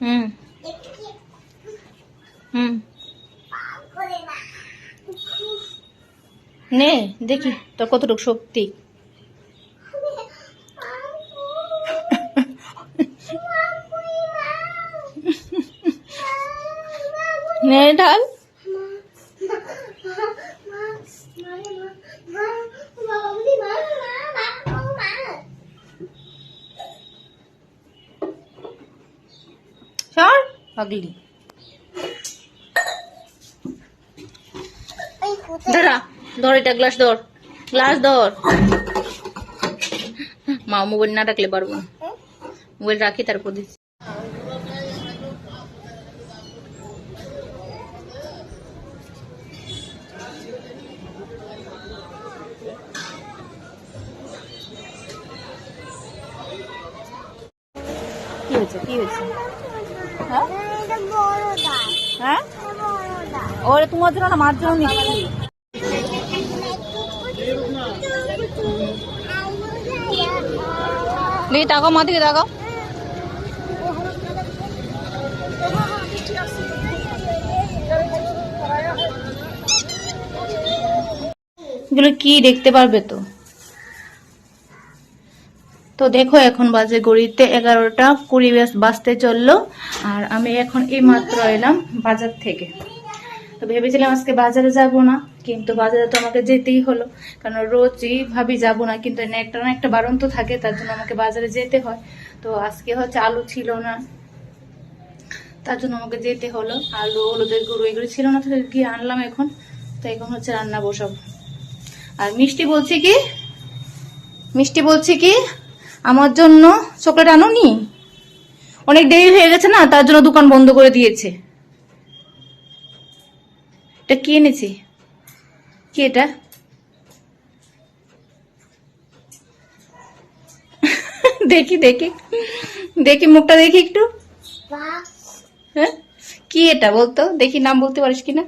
হুম। হুম। দেখি তোর কতটুকু শক্তি। নে ঢাল। পাগলি। দাঁড়া ধর এটা গ্লাস ধর গ্লাস ধর। মা মোবাইল না রাখলে পারব না। মোবাইল রাখি তারপর দিচ্ছি। কি হয়েছে? কি হয়েছে? হ্যাঁ? হ্যাঁ? ওরে তোমার জন্য না মার জন্য নিচ্ছি দেখি তাকাও মা দিকে তাকাও। এগুলো কি দেখতে পারবে তো? তো দেখো, এখন বাজে গড়িতে এগারোটা, কুড়ি বাজ- বাজতে চলল। আর আমি এখন এই মাত্র এলাম বাজার থেকে। তো ভেবেছিলাম আজকে বাজারে যাব না, কিন্তু বাজারে তো আমাকে যেতেই হলো। কারণ রোজই ভাবি যাব না, কিন্তু একটা না একটা বারণ তো থাকে, তার জন্য আমাকে বাজারে যেতে হয়। তো আজকে হচ্ছে আলু ছিল না, তার জন্য আমাকে যেতে হলো। আলু, হলুদের গুঁড়ো এগুলো ছিল না তো গিয়ে আনলাম এখন। তো এখন হচ্ছে রান্না বসাবো। আর মিষ্টি বলছি কি? মিষ্টি বলছি কি? আমার জন্য চকলেট আনোনি? অনেক দেরি হয়ে গেছে না, তার জন্য দোকান বন্ধ করে দিয়েছে। এটা কি এনেছি? কি এটা? দেখি দেখি। দেখি, মুখটা দেখি একটু। হ্যাঁ? কি এটা বলতো? দেখি, নাম বলতে পারিস কিনা?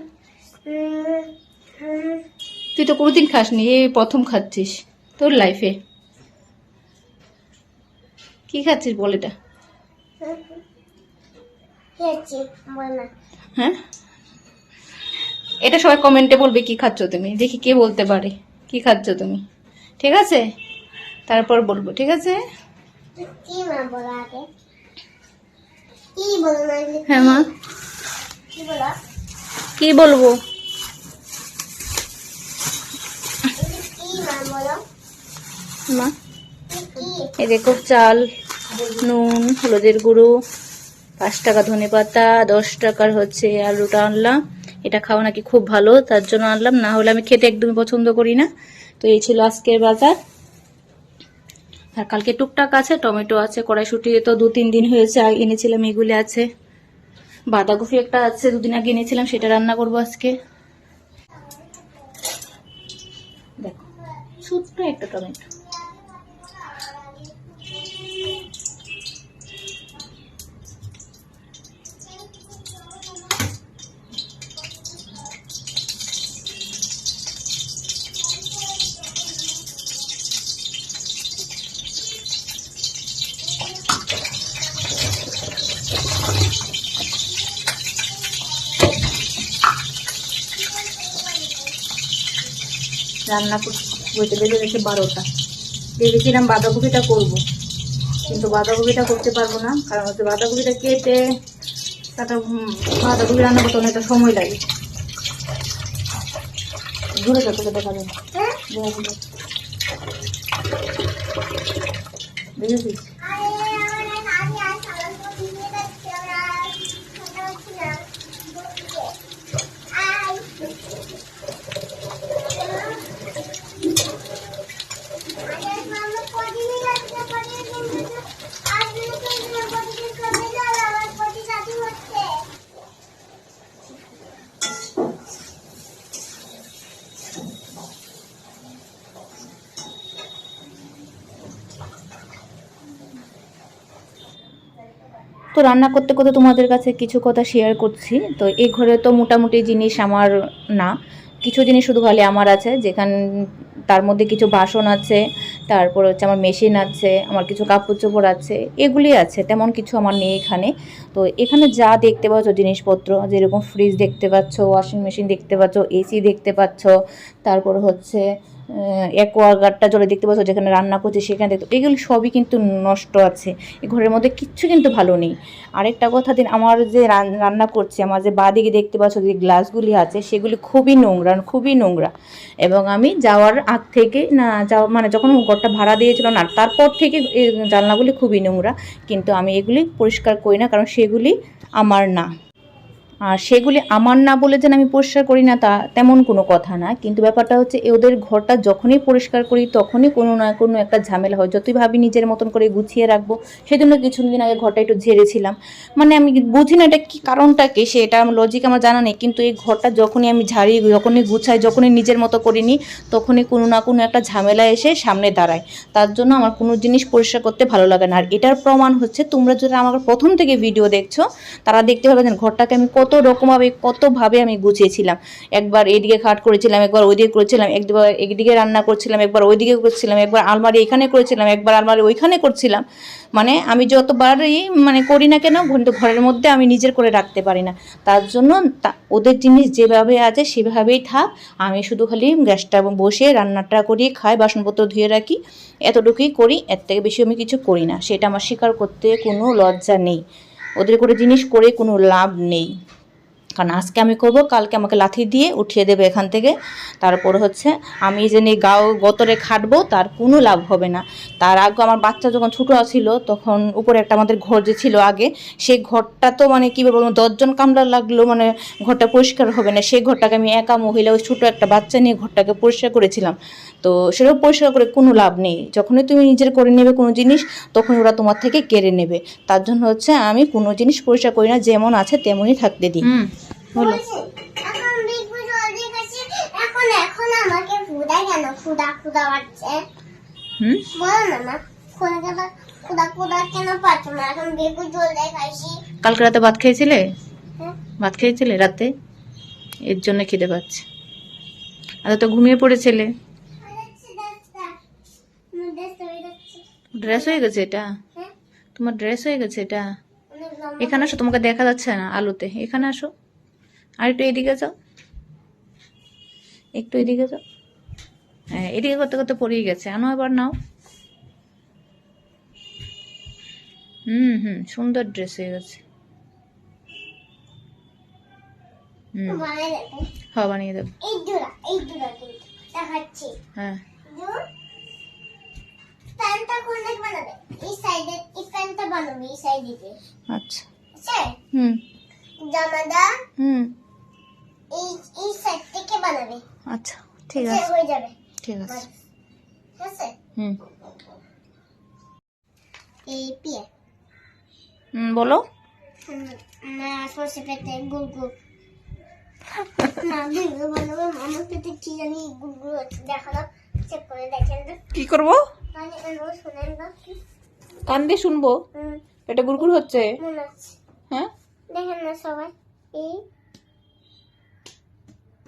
তুই তো কোনোদিন খাসনি, এই প্রথম খাচ্ছিস তোর লাইফে কি খাচ্ছিস বল এটা? হ্যাঁ? এটা সবাই কমেন্টে বলবে কি খাচ্ছ তুমি? দেখি কে বলতে পারে। কি খাচ্ছ তুমি? ঠিক আছে? তারপর বলব ঠিক আছে? হ্যাঁ মা। কি বলব? মা। এই দেখো চাল, নুন, হলুদের গুঁড়ো, পাঁচ টাকা ধনে পাতা, দশ টাকার হচ্ছে আলুটা আনলাম। এটা খাওয়া নাকি খুব ভালো, তার জন্য আনলাম। না হলে আমি খেতে একদমই পছন্দ করি না। তো এই ছিল আজকের বাজার। আর কালকে টুকটাক আছে, টমেটো আছে, কড়াইশুটি তো দু তিন দিন হয়েছে এনেছিলাম, এগুলি আছে। বাঁধাকপি একটা আছে, দুদিন আগে এনেছিলাম, সেটা রান্না করব আজকে। দেখো, ছোট্ট একটা টমেটো। রান্না করতে বেজে গেছে বারোটা। ভেবেছিলাম বাঁধাকপিটা করব। কিন্তু বাঁধাকপিটা করতে পারব না কারণ হচ্ছে বাঁধাকপিটা কেটে তাটা বাঁধাকপি রান্না করতে অনেকটা সময় লাগে। দূরে যত দেখা যাবে হ্যাঁ? দেখেছিস আরে আমারে নানি আর সালাম করে দিয়ে যাচ্ছে ওরা কথা হচ্ছে না বলছে আই আরে মামা কোদি নিয়ে যাচ্ছে কোদি নিয়ে আর দিন কোদি নিয়ে কোদি নিয়ে কমে গেল আমার কোদি সাথে হচ্ছে তো রান্না করতে করতে তোমাদের কাছে কিছু কথা শেয়ার করছি। তো এই ঘরে তো মোটামুটি জিনিস আমার না। কিছু জিনিস শুধু খালি আমার আছে, যেখান তার মধ্যে কিছু বাসন আছে, তারপর হচ্ছে আমার মেশিন আছে, আমার কিছু কাপড় চোপড় আছে, এগুলি আছে, তেমন কিছু আমার নেই এখানে। তো এখানে যা দেখতে পাচ্ছ জিনিসপত্র, যেরকম ফ্রিজ দেখতে পাচ্ছ ওয়াশিং মেশিন দেখতে পাচ্ছ এসি দেখতে পাচ্ছ, তারপর হচ্ছে অ্যাকোয়াগার্ডটা জলে দেখতে পাচ্ছ, যেখানে রান্না করছে সেখানে দেখতে এগুলো সবই কিন্তু নষ্ট আছে। এই ঘরের মধ্যে কিচ্ছু কিন্তু ভালো নেই। আরেকটা কথা দিন, আমার যে রান্না করছে, আমার যে বাদিকে দেখতে পাচ্ছ যে গ্লাসগুলি আছে, সেগুলি খুবই নোংরা খুবই নোংরা। এবং আমি যাওয়ার আগ থেকে, না, যাওয়া মানে যখন ঘরটা ভাড়া দিয়েছিল না তারপর থেকে এই জানলাগুলি খুবই নোংরা। কিন্তু আমি এগুলি পরিষ্কার করি না, কারণ সেগুলি আমার না। আর সেগুলি আমার না বলে যেন আমি পরিষ্কার করি না, তা তেমন কোনো কথা না। কিন্তু ব্যাপারটা হচ্ছে ওদের ঘরটা যখনই পরিষ্কার করি, তখনই কোনো না কোনো একটা ঝামেলা হয়। যতই ভাবি নিজের মতন করে গুছিয়ে রাখব সেই সেজন্য কিছুদিন আগে ঘরটা একটু ঝেড়েছিলাম। মানে আমি বুঝি না এটা কী কারণটা কি, সেটা আমার লজিক আমার জানা নেই। কিন্তু এই ঘরটা যখনই আমি ঝাড়ি, যখনই গুছাই, যখনই নিজের মতো করে নিই, তখনই কোনো না কোনো একটা ঝামেলা এসে সামনে দাঁড়ায়। তার জন্য আমার কোনো জিনিস পরিষ্কার করতে ভালো লাগে না। আর এটার প্রমাণ হচ্ছে, তোমরা যারা আমার প্রথম থেকে ভিডিও দেখছ, তারা দেখতে পাবে যে ঘরটাকে আমি কত রকমভাবে, কতভাবে আমি গুছিয়েছিলাম। একবার এইদিকে খাট করেছিলাম, একবার ওইদিকে করেছিলাম, একবার একদিকে রান্না করছিলাম, একবার ওইদিকে করছিলাম, একবার আলমারি এখানে করেছিলাম, একবার আলমারি ওইখানে করছিলাম। মানে আমি যতবারই মানে করি না কেন কিন্তু ঘরের মধ্যে আমি নিজের করে রাখতে পারি না। তার জন্য ওদের জিনিস যেভাবে আছে সেভাবেই থাক। আমি শুধু খালি গ্যাসটা বসে রান্নাটা করি খাই, বাসনপত্র ধুয়ে রাখি। এতটুকুই করি, এর থেকে বেশি আমি কিছু করি না। সেটা আমার স্বীকার করতে কোনো লজ্জা নেই। ওদের করে জিনিস করে কোনো লাভ নেই। কারণ আজকে আমি করব, কালকে আমাকে লাথি দিয়ে উঠিয়ে দেবে এখান থেকে। তারপর হচ্ছে আমি যে নিয়ে গাও গতরে খাটবো, তার কোনো লাভ হবে না। তার আগে আমার বাচ্চা যখন ছোটো ছিল, তখন উপরে একটা আমাদের ঘর যে ছিল আগে, সেই ঘরটা তো মানে কী বলব, দশজন কামলা লাগল মানে ঘরটা পরিষ্কার হবে না। সেই ঘরটাকে আমি একা মহিলা ওই ছোটো একটা বাচ্চা নিয়ে ঘরটাকে পরিষ্কার করেছিলাম। তো সেটাও পরিষ্কার করে কোনো লাভ নেই। যখনই তুমি নিজের করে নেবে কোনো জিনিস তখন ওরা তোমার থেকে কেড়ে নেবে। তার জন্য হচ্ছে আমি কোনো জিনিস পরিষ্কার করি না, যেমন আছে তেমনই থাকতে দিই। বলো। কালকে রাতে ভাত খেয়েছিলে? ভাত খেয়েছিলে রাতে? এর জন্য খিদে পাচ্ছে। আর তো ঘুমিয়ে পড়েছিলে। ড্রেস হয়ে গেছে এটা? হ্যাঁ? তোমার ড্রেস হয়ে গেছে এটা? এখানে আসো তোমাকে দেখা যাচ্ছে না আলোতে। এখানে আসো। আর একটু এদিকে যাও। একটু এদিকে যাও। হ্যাঁ এদিকে করতে করতে পড়েই গেছে। আনো এবার নাও। হুম হুম সুন্দর ড্রেস হয়ে গেছে। হুম। হ্যাঁ বানিয়ে দেবো। হ্যাঁ। সাইডে আচ্ছা। হুম। এই এই সাইড থেকে বানাবে। আচ্ছা ঠিক আছে। হয়ে যাবে। ঠিক আছে। ঠিক আছে? হুম। এই পিয়ে হুম বলো। পেতে গুল গুল কি করব? মানে কান দিয়ে শুনব? এটা গুড়গুড় হচ্ছে? হচ্ছে। হ্যাঁ? দেখেন না সবাই এই নাবি দেখে নাবি শুনছে না বলো শুনো না মা বলো শুনছে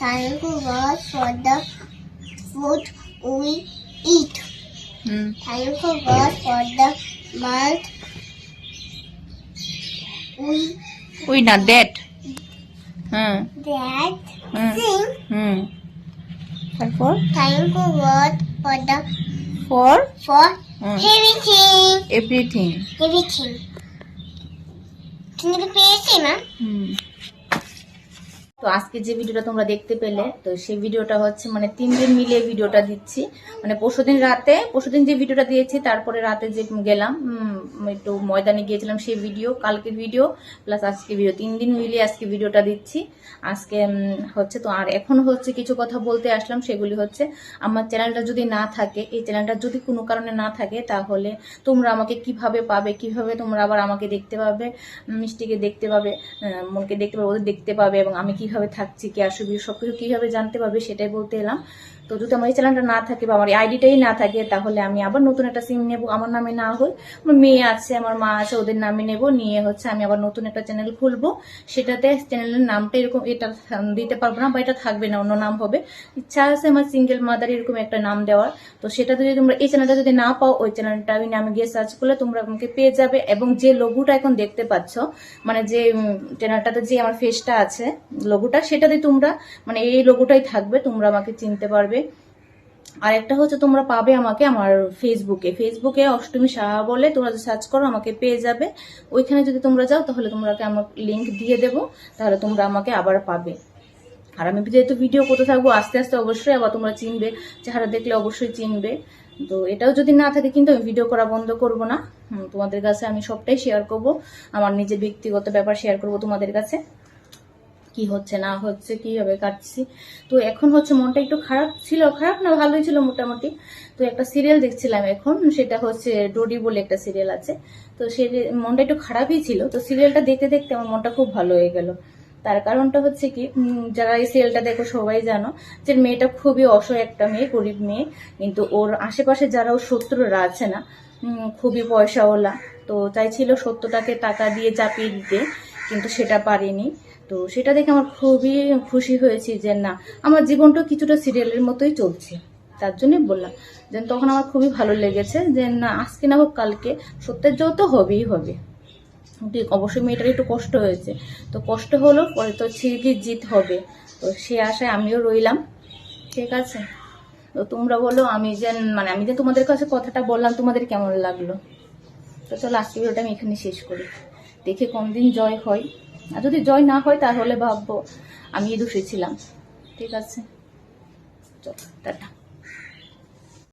Thank you God for the food we eat. Hmm Thank you God for the month we we না date hmm that hmm sing. হুম তারপর Thank God for the for for hmm everything. Everything Everything. তুমি তো পেয়েছি মা হুম তো আজকে যে ভিডিওটা তোমরা দেখতে পেলে, তো সেই ভিডিওটা হচ্ছে মানে তিন দিন মিলিয়ে ভিডিওটা দিচ্ছি। মানে পরশুদিন রাতে, পরশুদিন যে ভিডিওটা দিয়েছি, তারপরে রাতে যে গেলাম একটু ময়দানে গিয়েছিলাম সেই ভিডিও, কালকের ভিডিও, প্লাস আজকে ভিডিও তিন দিন মিলিয়ে আজকে ভিডিওটা দিচ্ছি। আজকে হচ্ছে তো, আর এখন হচ্ছে কিছু কথা বলতে আসলাম, সেগুলি হচ্ছে, আমার চ্যানেলটা যদি না থাকে, এই চ্যানেলটা যদি কোনো কারণে না থাকে, তাহলে তোমরা আমাকে কীভাবে পাবে, কীভাবে তোমরা আবার আমাকে দেখতে পাবে মিষ্টিকে দেখতে পাবে মনকে দেখতে পাবে, ওদের দেখতে পাবে, এবং আমি কীভাবে থাকছি কি আসবি সবকিছু কীভাবে জানতে পারবে সেটাই বলতে এলাম। তো যদি আমার এই চ্যানেলটা না থাকে বা আমার আইডিটাই না থাকে, তাহলে আমি আবার নতুন একটা সিম নেব। আমার নামে না হয় আমার মেয়ে আছে, আমার মা আছে, ওদের নামে নেব। নিয়ে হচ্ছে আমি আবার নতুন একটা চ্যানেল খুলবো। সেটাতে চ্যানেলের নামটা এরকম এটা দিতে পারব না বা এটা থাকবে না, অন্য নাম হবে। ইচ্ছা আছে আমার সিঙ্গেল মাদার এরকম একটা নাম দেওয়ার। তো সেটা যদি তোমরা এই চ্যানেলটা যদি না পাও, ওই চ্যানেলটা আমি নামে গিয়ে সার্চ করলে তোমরা আমাকে পেয়ে যাবে। এবং যে লোগোটা এখন দেখতে পাচ্ছ মানে যে চ্যানেলটাতে যে আমার ফেসটা আছে লোগোটা সেটাতে তোমরা মানে এই লোগোটাই থাকবে, তোমরা আমাকে চিনতে পারবে। আর একটা হচ্ছে তোমরা পাবে আমাকে আমার ফেসবুকে ফেসবুকে অষ্টমী সাহা বলে তোমরা সার্চ করো, আমাকে পেয়ে যাবে। ওইখানে যদি তোমরা যাও তাহলে তোমরাকে আমার লিঙ্ক দিয়ে দেবো, তাহলে তোমরা আমাকে আবার পাবে। আর আমি যেহেতু ভিডিও করতে থাকব, আস্তে আস্তে অবশ্যই আবার তোমরা চিনবে, চেহারা দেখলে অবশ্যই চিনবে। তো এটাও যদি না থাকে কিন্তু আমি ভিডিও করা বন্ধ করব না। তোমাদের কাছে আমি সবটাই শেয়ার করব। আমার নিজের ব্যক্তিগত ব্যাপার শেয়ার করব তোমাদের কাছে। কি হচ্ছে, না হচ্ছে, কীভাবে কাটছি। তো এখন হচ্ছে মনটা একটু খারাপ ছিল, খারাপ না, ভালোই ছিল মোটামুটি। তো একটা সিরিয়াল দেখছিলাম এখন, সেটা হচ্ছে ডোডি বলে একটা সিরিয়াল আছে। তো সে মনটা একটু খারাপই ছিল, তো সিরিয়ালটা দেখতে দেখতে আমার মনটা খুব ভালো হয়ে গেল। তার কারণটা হচ্ছে কি যারা এই সিরিয়ালটা দেখো সবাই জানো যে মেয়েটা খুবই অসহায় একটা মেয়ে, গরিব মেয়ে। কিন্তু ওর আশেপাশে যারা ওর শত্রুরা আছে না খুবই পয়সাওয়ালা। তো চাইছিল সত্যটাকে টাকা দিয়ে চাপিয়ে দিতে। কিন্তু সেটা পারিনি। তো সেটা দেখে আমার খুবই খুশি হয়েছি যে না, আমার জীবনটা কিছুটা সিরিয়ালের মতোই চলছে। তার জন্যই বললাম, যে তখন আমার খুবই ভালো লেগেছে যে না, আজকে না হোক কালকে, সত্যের জয় তো হবেই হবে। ঠিক, অবশ্যই মেয়েটার একটু কষ্ট হয়েছে। তো কষ্ট হলো, পরে তো ঠিকই জিত হবে। তো সে আশায় আমিও রইলাম। ঠিক আছে? তো তোমরা বলো, আমি যে মানে আমি যে তোমাদের কাছে কথাটা বললাম, তোমাদের কেমন লাগল? তো চলো আজকে ভিডিওটা আমি এখানে শেষ করি। দেখে কোন দিন জয় হয়। আর যদি জয় না হয়, তাহলে ভাববো আমি দোষী ছিলাম। ঠিক আছে। চলো, টাটা।